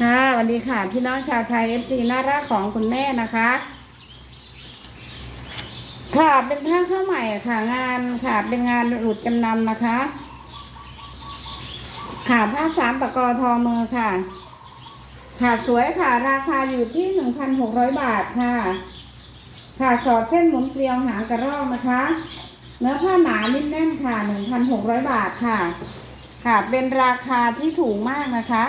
ค่ะสวัสดีค่ะ พี่น้องชาวไทยเอฟซีน่ารักของคุณแม่นะคะ ค่ะเป็นผ้าเข้าวใหม่ค่ะ งานค่ะเป็นงานหลุดจำนำนะคะ ค่ะผ้าสามตะกอทอมือค่ะ ค่ะสวยค่ะ ราคาอยู่ที่หนึ่งพันหกร้อยบาทค่ะ ค่ะสอดเส้นหมุนเกลียวหางกระรอกนะคะ เนื้อผ้าหนานิ่มแน่นค่ะหนึ่งพันหกร้อยบาทค่ะ ค่ะเป็นราคาที่ถูกมากนะคะ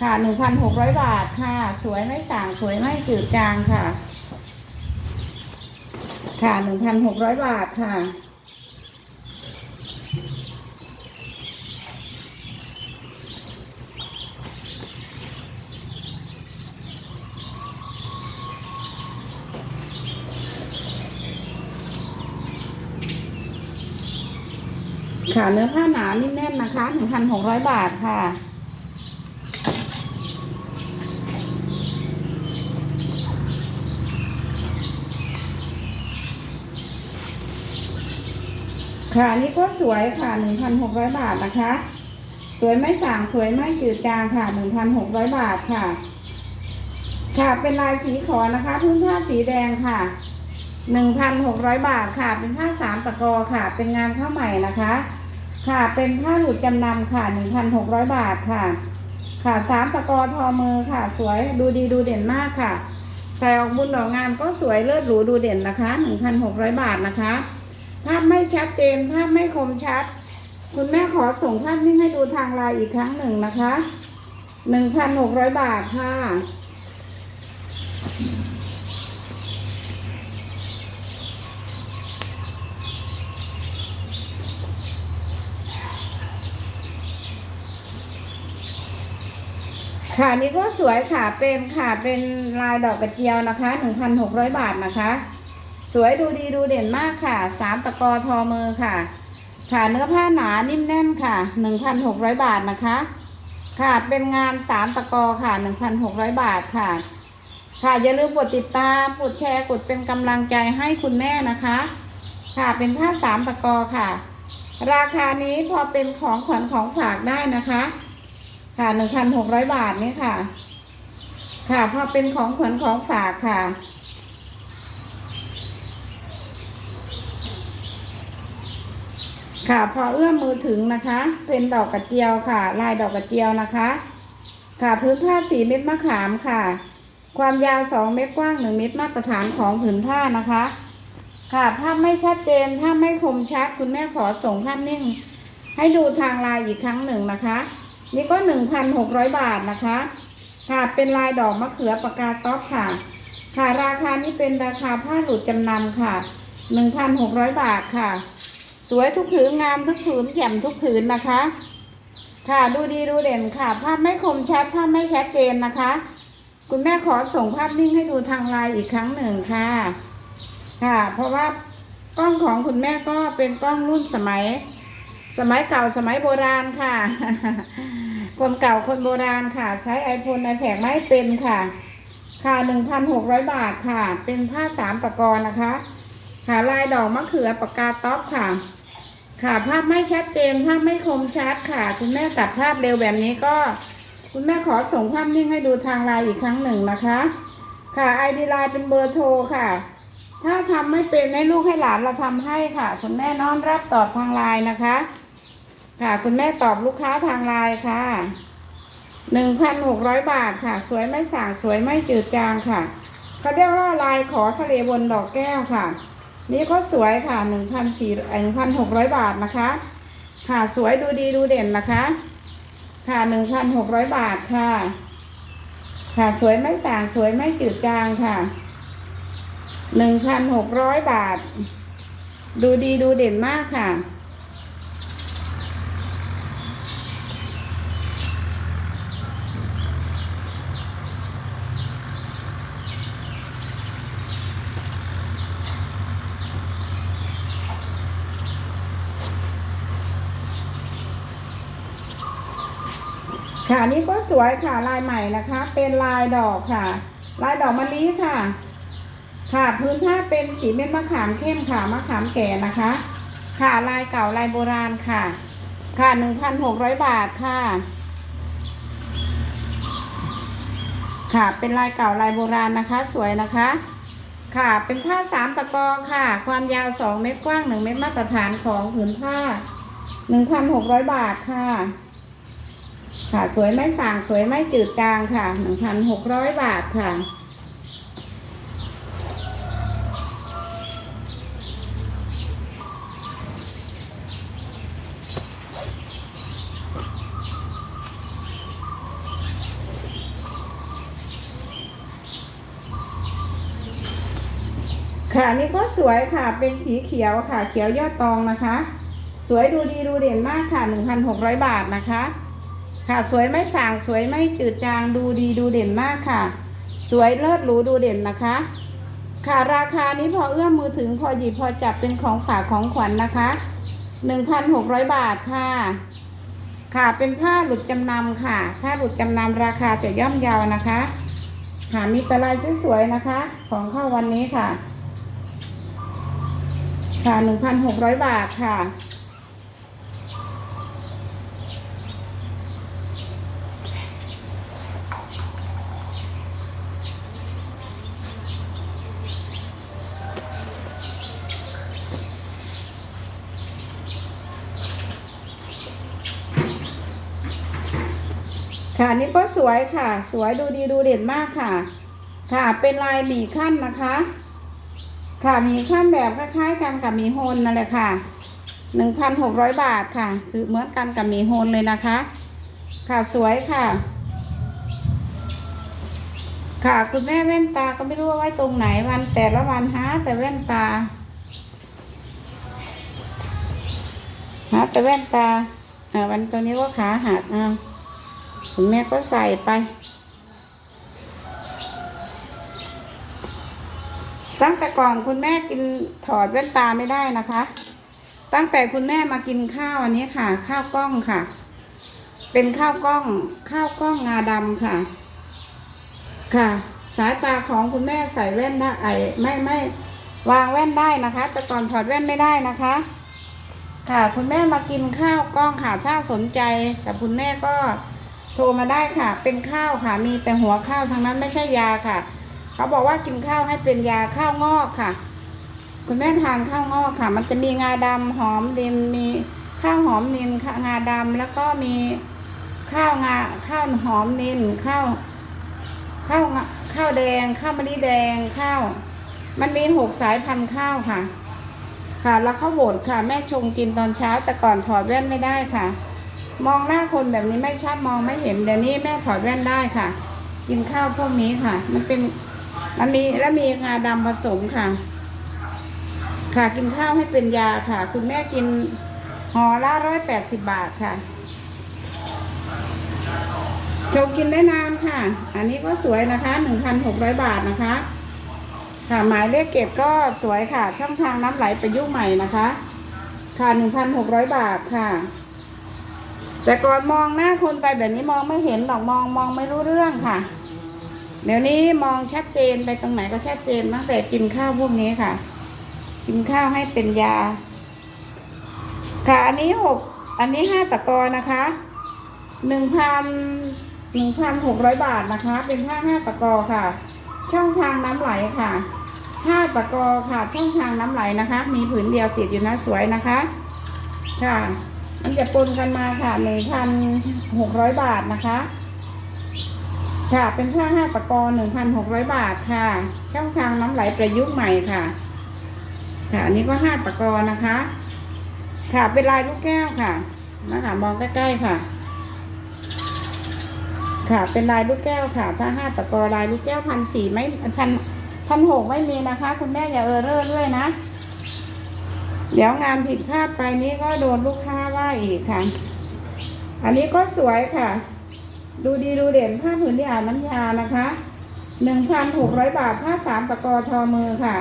ค่ะหนึ่งพันหกร้อยบาทค่ะ สวยไม่สั่งสวยไม่จืดจางค่ะ ค่ะหนึ่งพันหกร้อยบาทค่ะ ค่ะเนื้อผ้าหนานิ่มแน่นนะคะหนึ่งพันหกร้อยบาทค่ะ ค่ะนี่ก็สวยค่ะหนึ่งพันหกร้อยบาทนะคะ สวยไม่สั่งสวยไม่จืดจางค่ะหนึ่งพันหกร้อยบาทค่ะ ค่ะเป็นลายสีขอนะคะพื้นผ้าสีแดงค่ะหนึ่งพันหกร้อยบาทค่ะ เป็นผ้าสามตะกอค่ะ เป็นงานผ้าใหม่นะคะ ค่ะเป็นผ้าหลุดจำนำค่ะหนึ่งพันหกร้อยบาทค่ะ ค่ะสามตะกอทอมือค่ะ สวยดูดีดูเด่นมากค่ะใส่ออกบุญดองานก็สวยเลิศหรูดูเด่นนะคะหนึ่งพันหกร้อยบาทนะคะ ภาพไม่ชัดเจนภาพไม่คมชัด คุณแม่ขอส่งภาพนิ่งให้ดูทางไลน์อีกครั้งหนึ่งนะคะหนึ่งพันหกร้อยบาทค่ะ ค่ะนี่ก็สวยค่ะเป็นค่ะเป็นลายดอกกระเจียวนะคะหนึ่งพันหกร้อยบาทนะคะ สวยดูดีดูเด่นมากค่ะสามตะกอทอมือค่ะ ค่ะเนื้อผ้าหนานิ่มแน่นค่ะหนึ่งพันหกร้อยบาทนะคะ ค่ะเป็นงานสามตะกอค่ะหนึ่งพันหกร้อยบาทค่ะ ค่ะอย่าลืมกดติดตามกดแชร์กดเป็นกำลังใจให้คุณแม่นะคะ ค่ะเป็นผ้าสามตะกอค่ะ ราคานี้พอเป็นของขวัญของฝากได้นะคะ ค่ะหนึ่งพันหกร้อยบาทนี่ค่ะ ค่ะพอเป็นของขวัญของฝากค่ะ ค่ะพอเอื้อมมือถึงนะคะ เป็นดอกกระเจียวค่ะ ลายดอกกระเจียวนะคะ ค่ะพื้นผ้าสีเม็ดมะขามค่ะ ความยาวสองเมตรกว้างหนึ่งเมตรมาตรฐานของผืนผ้านะคะ ค่ะภาพไม่ชัดเจนถ้าไม่คมชัดคุณแม่ขอส่งภาพนิ่ง ให้ดูทางลน์อีกครั้งหนึ่งนะคะนี่ก็หนึ่งพันหกร้อยบาทนะคะ ค่ะเป็นลายดอกมะเขือปากกาต๊อกค่ะ ค่ะราคานี้เป็นราคาผ้าหลุดจำนำค่ะหนึ่งพันหกร้อยบาทค่ะ วยทุกผืนงามทุกผืนแจ่มทุกผืนนะคะ ค่ะดูดีดูเด่นค่ะ ภาพไม่คมชัดภาพไม่ชัดเจนนะคะ คุณแม่ขอส่งภาพนิ่งให้ดูทางไลน์อีกครั้งหนึ่งค่ะ ค่ะ เพราะว่ากล้องของคุณแม่ก็เป็นกล้องรุ่นสมัย สมัยเก่าสมัยโบราณค่ะ คนเก่าคนโบราณค่ะ ใช้ไอโฟนไอแพกไม่เป็นค่ะ ค่ะหนึ่งพันหกร้อยบาทค่ะ เป็นผ้าสามตะกอนะคะค่ะลายดอกมะเขือปากกาต๊อกค่ะ ค่ะภาพไม่ชัดเจนภาพไม่คมชัดค่ะ คุณแม่ตัดภาพเร็วแบบนี้ก็ คุณแม่ขอส่งภาพนิ่งให้ดูทางไลน์อีกครั้งหนึ่งนะคะ ค่ะไอดีไลน์เป็นเบอร์โทรค่ะ ถ้าทำไม่เป็นให้ลูกให้หลานเราทำให้ค่ะ คุณแม่น้อมรับตอบทางไลน์นะคะ ค่ะ คุณแม่ตอบลูกค้าทางไลน์ค่ะหนึ่งพันหกร้อยบาทค่ะ สวยไม่สั่งสวยไม่จืดจางค่ะเขาเรียกว่าลายขอทะเลบนดอกแก้วค่ะ นี่ก็สวยค่ะหนึ่งพันสี่หนึ่งพันหกร้อยบาทนะคะ ค่ะสวยดูดีดูเด่นนะคะ ค่ะหนึ่งพันหกร้อยบาทค่ะ ค่ะสวยไม่สางสวยไม่จืดจางค่ะหนึ่งพันหกร้อยบาท ดูดีดูเด่นมากค่ะ นี่ก็สวยค่ะลายใหม่นะคะ เป็นลายดอกค่ะ ลายดอกมะลิค่ะ ค่ะพื้นผ้าเป็นสีเม็ดมะขามเข้มค่ะมะขามแก่นะคะ ค่ะลายเก่าลายโบราณค่ะ ค่ะหนึ่งพันหกร้อยบาทค่ะ ค่ะเป็นลายเก่าลายโบราณนะคะ สวยนะคะ ค่ะเป็นผ้าสามตะกอค่ะ ความยาวสองเมตรกว้างหนึ่งเมตรมาตรฐานของผืนผ้าหนึ่งพันหกร้อยบาทค่ะ ค่ะสวยไม่สางสวยไม่จืดจางค่ะหนึ่งพันหกร้อยบาทค่ะค่ะนี่ก็สวยค่ะเป็นสีเขียวค่ะ เขียวยอดตองนะคะ สวยดูดีดูเด่นมากค่ะ 1,600 บาทนะคะ ค่ะสวยไม่สางสวยไม่จืดจางดูดีดูเด่นมากค่ะ สวยเลิศหรูดูเด่นนะคะ ค่ะราคานี้พอเอื้อมมือถึงพอหยิบพอจับเป็นของฝากของขวัญนนะคะ 1,600 บาทค่ะ ค่ะเป็นผ้าหลุดจำนำค่ะ ผ้าหลุดจำนำราคาจะย่อมเยาวนะคะค่ะมีตะไลสวยๆนะคะ ของเข้าวันนี้ค่ะ ค่ะหนึ่งพันหกร้อยบาทค่ะ นี่ก็สวยค่ะ สวยดูดีดูเด่นมากค่ะ ค่ะเป็นลายหมี่ขั้นนะคะ ค่ะมีข้ามแบบคล้ายๆกันกับหมีโฮนนั่นแหละค่ะหนึ่งพันหกร้อยบาทค่ะ คือเหมือนกันกับหมีโฮนเลยนะคะ ค่ะสวยค่ะ ค่ะคุณแม่แว่นตาก็ไม่รู้ว่าไว้ตรงไหนวันแต่ละวันหาแต่แว่นตาหาแต่แว่นตาอ่าวันตัวนี้ก็ขาหักอ่า คุณแม่ก็ใส่ไป ตั้งแต่ก่อนคุณแม่กินถอดแว่นตาไม่ได้นะคะ ตั้งแต่คุณแม่มากินข้าวอันนี้ค่ะ ข้าวกล้องค่ะ เป็นข้าวกล้อง ข้าวกล้องงาดำค่ะ ค่ะ สายตาของคุณแม่ใส่แว่นได้ไอไม่ไม่วางแว่นได้นะคะ แต่ก่อนถอดแว่นไม่ได้นะคะ ค่ะคุณแม่มากินข้าวกล้องค่ะถ้าสนใจกับคุณแม่ก็ โทรมาได้ค่ะ เป็นข้าวค่ะ มีแต่หัวข้าวทั้งนั้นไม่ใช่ยาค่ะ เขาบอกว่ากินข้าวให้เป็นยาข้าวงอกค่ะ คุณแม่ทานข้าวงอกค่ะ มันจะมีงาดำหอมดินมีข้าวหอมนินงาดำแล้วก็มีข้าวงาข้าวหอมนินข้าวข้าวข้าวแดงข้าวมะลิแดงข้าว มันมีหกสายพันธุ์ข้าวค่ะ ค่ะแล้วข้าวบดค่ะ แม่ชงกินตอนเช้าแต่ก่อนถอดแว่นไม่ได้ค่ะ มองหน้าคนแบบนี้ไม่ชัดมองไม่เห็นเดี๋ยวนี้แม่ถอดแว่นได้ค่ะ กินข้าวพวกนี้ค่ะ มันเป็นมันมีและมีงาดำผสมค่ะ ค่ะกินข้าวให้เป็นยาค่ะ คุณแม่กินห่อละร้อยแปดสิบบาทค่ะชมกินได้นานค่ะ อันนี้ก็สวยนะคะหนึ่งพันหกร้อยบาทนะคะ ค่ะหมายเลขเก็บก็สวยค่ะ ช่องทางน้ำไหลประยุกต์ใหม่นะคะ ค่ะหนึ่งพันหกร้อยบาทค่ะ แต่ก่อนมองหน้าคนไปแบบนี้มองไม่เห็นหรอกมองมองไม่รู้เรื่องค่ะ เดี๋ยวนี้มองชัดเจนไปตรงไหนก็ชัดเจนตั้งแต่กินข้าวพวกนี้ค่ะ กินข้าวให้เป็นยา ค่ะอันนี้หกอันนี้ห้าตะกอนะคะหนึ่งพันหนึ่งพันหกร้อยบาทนะคะ เป็นผ้าห้าตะกอค่ะ ช่องทางน้ำไหลค่ะห้าตะกอค่ะ ช่องทางน้ำไหลนะคะ มีผืนเดียวติดอยู่นะสวยนะคะ ค่ะ มันจะปนกันมาค่ะหนึ่งพันหกร้อยบาทนะคะ ค่ะเป็นผ้าห้าตะกอหนึ่งพันหกร้อยบาทค่ะ ช่องทางน้ำไหลประยุกต์ใหม่ค่ะ ค่ะอันนี้ก็ห้าตะกอนะคะ ค่ะเป็นลายลูกแก้วค่ะนะคะมองใกล้ๆค่ะ ค่ะเป็นลายลูกแก้วค่ะผ้าห้าตะกอลายลูกแก้วพันสี่ไม่พันพันหกไม่มีนะคะ คุณแม่อย่าเออเร่อด้วยนะ เดี๋ยวงานผิดพลาดไปนี้ก็โดนลูกค้าว่าอีกค่ะ อันนี้ก็สวยค่ะ ดูดีดูเด่นผ้าผืนที่อาบน้ำยานะคะหนึ่งพันหกร้อยบาทผ้าสามตะกอทอมือค่ะ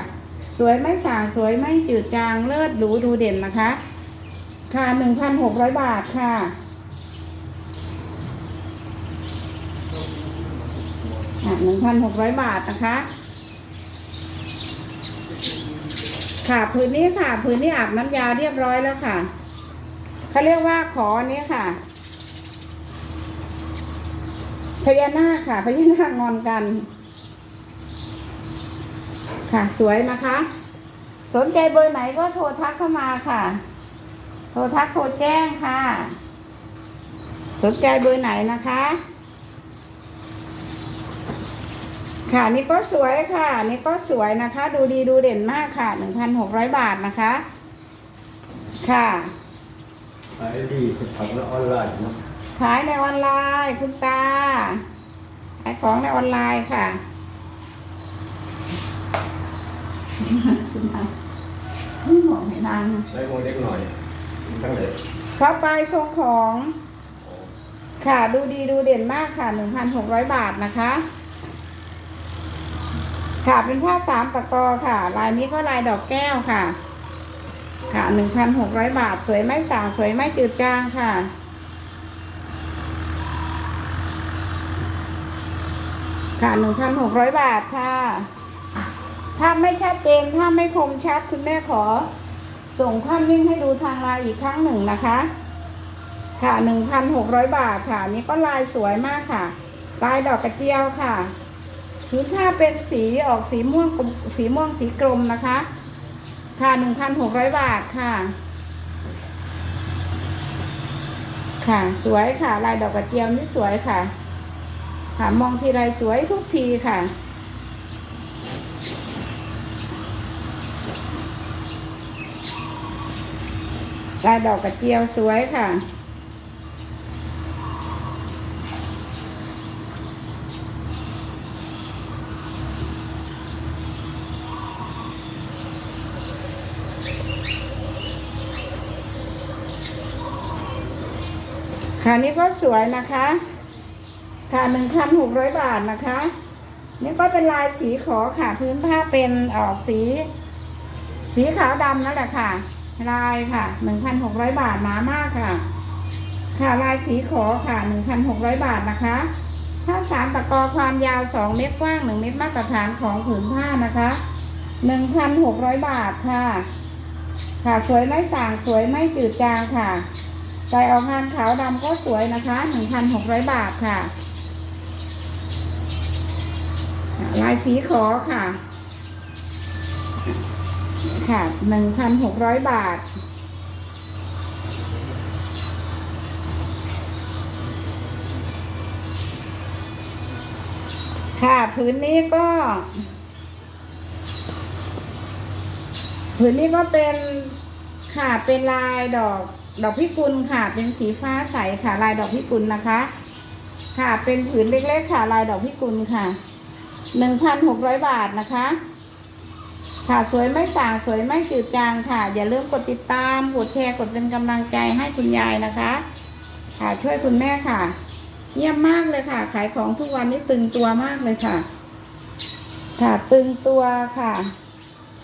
สวยไม่สางสวยไม่จืดจางเลิศหรูดูเด่นนะคะ ค่ะหนึ่งพันหกร้อยบาทค่ะหนึ่งพันหกร้อยบาทนะคะ ค่ะผืนนี้ค่ะผืนนี้อาบน้ำยาเรียบร้อยแล้วค่ะเขาเรียกว่าขออันนี้ค่ะพญานาคค่ะพญานาคงอนกัน ค่ะสวยนะคะ สนใจเบอร์ไหนก็โทรทักเข้ามาค่ะ โทรทักโทรแจ้งค่ะ สนใจเบอร์ไหนนะคะ ค่ะนี่ก็สวยค่ะนี่ก็สวยนะคะ ดูดีดูเด่นมากค่ะหนึ่งพันหกร้อยบาทนะคะ ค่ะขายดีสุดของแล้วออนไลน์เนาะขายในออนไลน์คุณตาขายของในออนไลน์ค่ะคุณตาไม่บอกให้นางได้โมเล็กหน่อยทั้งเลยเข้าไปส่งของ ค่ะดูดีดูเด่นมากค่ะหนึ่งพันหกร้อยบาทนะคะ ค่ะเป็นผ้าสามตะกอค่ะ ลายนี้ก็ลายดอกแก้วค่ะ ค่ะหนึ่งพันหกร้อยบาท สวยไม่สางสวยไม่จืดจางค่ะค่ะหนึ่งพันหกร้อยบาทค่ะ ถ้าไม่ชัดเจนถ้าไม่คมชัดคุณแม่ขอ ส่งภาพนิ่งให้ดูทางไลน์อีกครั้งหนึ่งนะคะ ค่ะหนึ่งพันหกร้อยบาทค่ะ นี่ก็ลายสวยมากค่ะ ลายดอกกระเจียวค่ะ พื้นผ้าเป็นสีออกสีม่วงสีม่วงสีกรมนะคะ ค่ะหนึ่งพันหกร้อยบาทค่ะ ค่ะสวยค่ะลายดอกกระเจียวนี่สวยค่ะ ค่ะมองทีไรสวยทุกทีค่ะลายดอกกระเจียวสวยค่ะ ค่ะนี่ก็สวยนะคะค่ะหนึ่งพันหกร้อยบาทนะคะ นี่ก็เป็นลายสีขอค่ะ พื้นผ้าเป็นออกสี สีขาวดำนั่นแหละค่ะ ลายค่ะหนึ่งพันหกร้อยบาทหนามากค่ะ ค่ะลายสีขอค่ะหนึ่งพันหกร้อยบาทนะคะผ้าสามตะกอความยาวสองเมตรกว้างหนึ่งเมตรมาตรฐานของผืนผ้านะคะหนึ่งพันหกร้อยบาทค่ะ ค่ะสวยไม่ส่างสวยไม่จืดจางค่ะ ใส่ออกงานขาวดำก็สวยนะคะหนึ่งพันหกร้อยบาทค่ะ ลายสีขอค่ะ ค่ะหนึ่งพันหกร้อยบาท ค่ะผืนนี้ก็ผืนนี้ก็เป็นค่ะเป็นลายดอก ดอกพิกุลค่ะ เป็นสีฟ้าใสค่ะลายดอกพิกุลนะคะ ค่ะเป็นผืนเล็กๆค่ะลายดอกพิกุลค่ะหนึ่งพันหกร้อยบาทนะคะ ค่ะสวยไม่สางสวยไม่จืดจางค่ะ อย่าลืมกดติดตามกดแชร์กดเป็นกำลังใจให้คุณยายนะคะ ค่ะช่วยคุณแม่ค่ะเยี่ยมมากเลยค่ะ ขายของทุกวันนี้ตึงตัวมากเลยค่ะ ค่ะตึงตัวค่ะ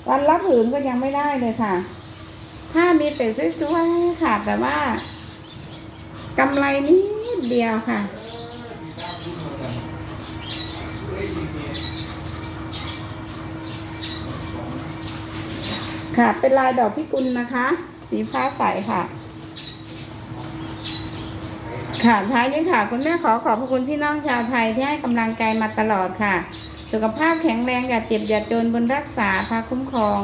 วันรับผืนก็ยังไม่ได้เลยค่ะ ถ้ามีแต่สวยๆค่ะ แต่ว่ากำไรนิดเดียวค่ะ ค่ะเป็นลายดอกพิกุลนะคะ สีฟ้าใสค่ะ ค่ะท้ายนี้ค่ะ คุณแม่ขอขอบพระคุณพี่น้องชาวไทยที่ให้กำลังใจมาตลอดค่ะ สุขภาพแข็งแรงอย่าเจ็บอย่าจนบนรักษาพาคุ้มครอง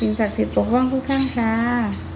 สิ่งศักดิ์สิทธิ์ปกป้องทุกท่านค่ะ